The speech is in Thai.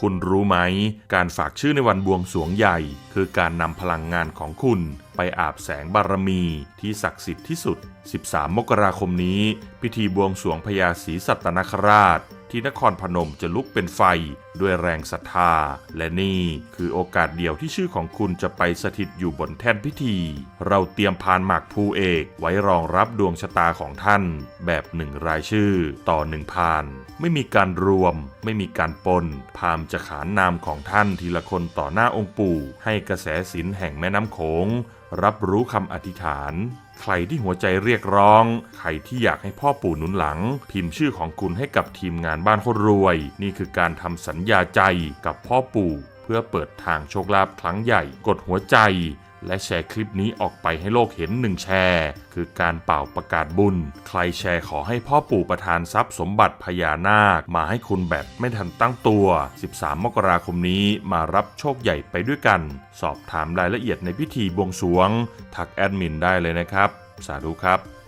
คุณรู้ไหม การฝากชื่อในวันบวงสวงใหญ่ คือการนำพลังงานของคุณไปอาบแสงบารมีที่ศักดิ์สิทธิ์ที่สุด 13 มกราคมนี้ พิธีบวงสวงพญาศรีสัตนคราช ที่นครพนมจะลุกเป็นไฟด้วยแรงศรัทธา และนี่คือโอกาสเดียวที่ชื่อของคุณจะไปสถิตอยู่บนแท่นพิธี เราเตรียมพานหมากภูเอกไว้รองรับดวงชะตาของท่าน แบบหนึ่งรายชื่อ ต่อหนึ่งพาน ไม่มีการรวม ไม่มีการปน พามจะขานนามของท่านทีละคนต่อหน้าองค์ปู่ ให้กระแสศิลแห่งแม่น้ำโขง รับรู้คำอธิษฐาน ใครที่หัวใจเรียกร้อง ใครที่อยากให้พ่อปู่หนุนหลัง พิมพ์ชื่อของคุณให้กับทีมงานบ้านคนรวย นี่คือการทำสัญญาใจกับพ่อปู่ เพื่อเปิดทางโชคลาภครั้งใหญ่ กดหัวใจ และแชร์คลิปนี้ออกไปให้โลกเห็นหนึ่งแชร์ คือการเป่าประกาศบุญ ใครแชร์ขอให้พ่อปู่ประทานทรัพย์สมบัติพญานาค มาให้คุณแบบไม่ทันตั้งตัว 13 มกราคมนี้มารับโชคใหญ่ไปด้วยกัน สอบถามรายละเอียดในพิธีบวงสรวง ทักแอดมินได้เลยนะครับ สาธุครับ